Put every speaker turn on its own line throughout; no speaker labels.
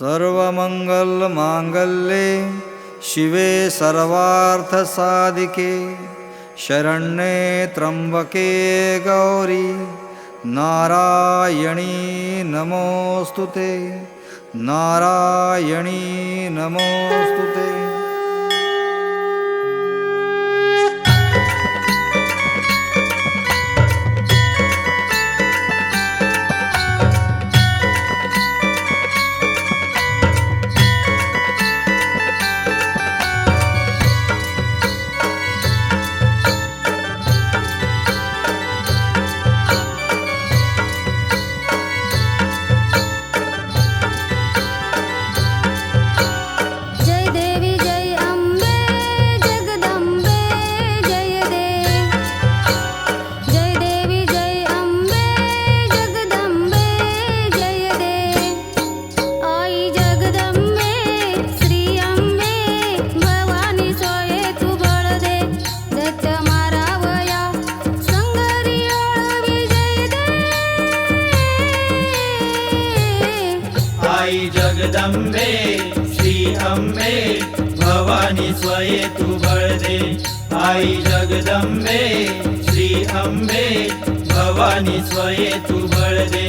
सर्वमङ्गलमाङ्गल्ये शिवे सर्वार्थसादिके शरण्ये त्र्यम्बके गौरी नारायणी नमोऽस्तु ते नारायणी नमोऽस्तु ते।
माई जगदम्बे श्री अम्बे भवानी स्वये तु वरदे
आई जगदम्बे श्री अम्बे भवानी स्वये तु वरदे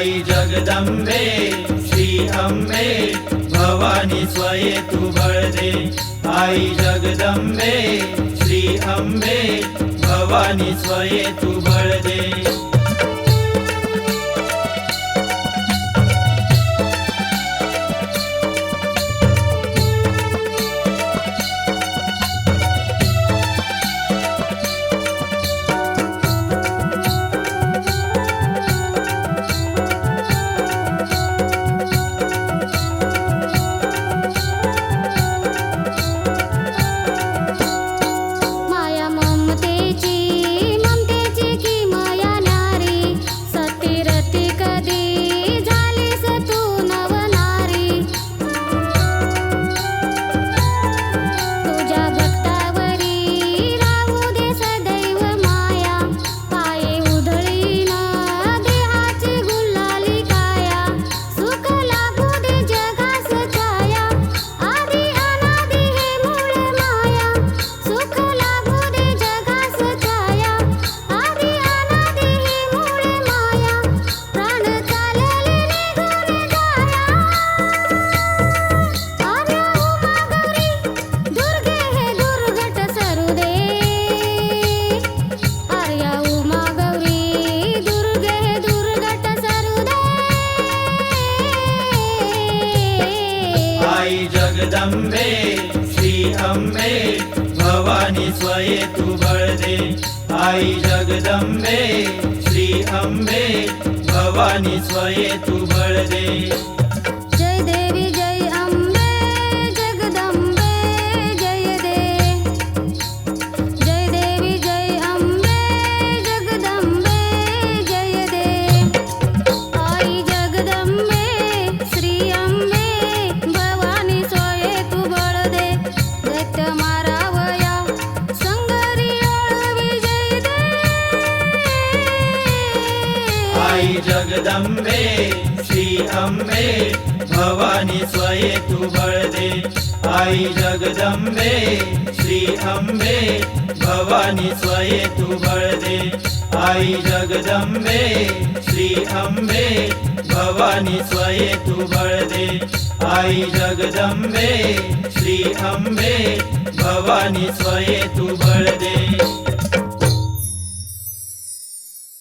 माई जगदंबे श्री अंबे भवानी स्वये तू
बळदे आई जगदंबे
श्री अंबे भवानी स्वये तू बळदे अम्बे, श्री अम्बे, भवानी स्वये तु
वरदे
आई जगदम्बे, श्री अम्बे, भवानी स्वये तु वरदे आई जगदंबे श्री अंबे भवानी स्वये तू
बळदे. आई
जगदंबे
श्री अंबे भवानी स्वये तू बळदे. आई जगदंबे श्री अंबे भवानी स्वये तू बळदे. आई जगदंबे श्री अंबे भवानी स्वये तू बळदे.